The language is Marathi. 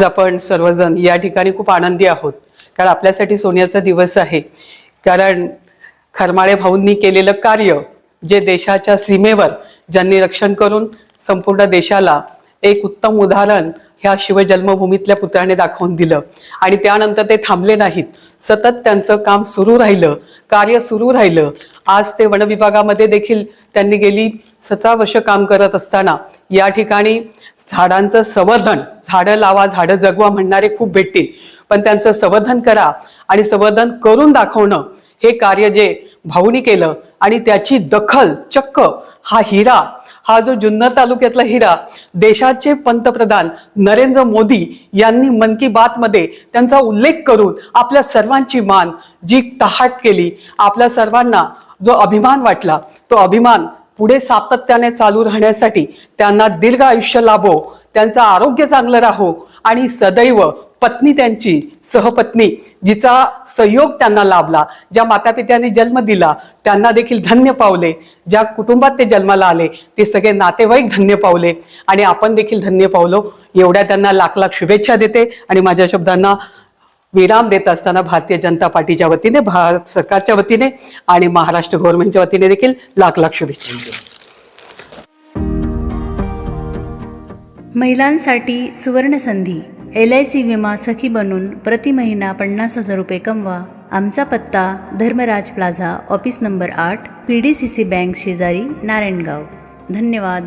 आज आपण सर्वजण या ठिकाणी खूप आनंदी आहोत. कारण आपल्यासाठी सोन्याचा दिवस आहे. कारण खरमाळे भाऊंनी केलेलं कार्य जे देशाच्या सीमेवर ज्यांनी रक्षण करून संपूर्ण देशाला एक उत्तम उदाहरण ह्या शिवजन्मभूमीतल्या पुतळ्याने दाखवून दिलं. आणि त्यानंतर ते थांबले नाहीत. सतत त्यांचं काम सुरू राहिलं. कार्य सुरू राहिलं. आज ते वनविभागामध्ये देखील त्यांनी गेली सतरा वर्ष काम करत असताना या ठिकाणी झाडांचं संवर्धन झाडं लावा झाडं जगवा म्हणणारे खूप भेटतील. पण त्यांचं संवर्धन करा आणि संवर्धन करून दाखवणं हे कार्य जे भाऊनी केलं आणि त्याची दखल चक्क हा हिरा हा जो जुन्नर तालुक्यातला हिरा देशाचे पंतप्रधान नरेंद्र मोदी यांनी मन की बात मध्ये त्यांचा उल्लेख करून आपल्या सर्वांची मान जी तहाट केली आपल्या सर्वांना जो अभिमान वाटला तो अभिमान पुढे सातत्याने चालू राहण्यासाठी त्यांना दीर्घ आयुष्य लाभो त्यांचं आरोग्य चांगलं राहो आणि सदैव पत्नी त्यांची सहपत्नी जिचा सहयोग त्यांना लाभला ज्या मातापित्याने जन्म दिला त्यांना देखील धन्य पावले ज्या कुटुंबात ते जन्माला आले ते सगळे नातेवाईक धन्य पावले आणि आपण देखील धन्य पावलो. एवढ्या त्यांना लाख लाख शुभेच्छा देते आणि माझ्या शब्दांना विराम देत असताना भारतीय जनता पार्टीच्या वतीने भारत सरकारच्या वतीने आणि महाराष्ट्र गव्हर्नमेंटच्या वतीने देखील लाख लाख शुभेच्छा. महिलांसाठी सुवर्णसंधी एल आय सी विमा सखी बनून प्रति महिना पन्नास हजार रुपये कमवा. आमचा पत्ता धर्मराज प्लाझा ऑफिस नंबर आठ P D C C bank शेजारी नारायणगाव. धन्यवाद.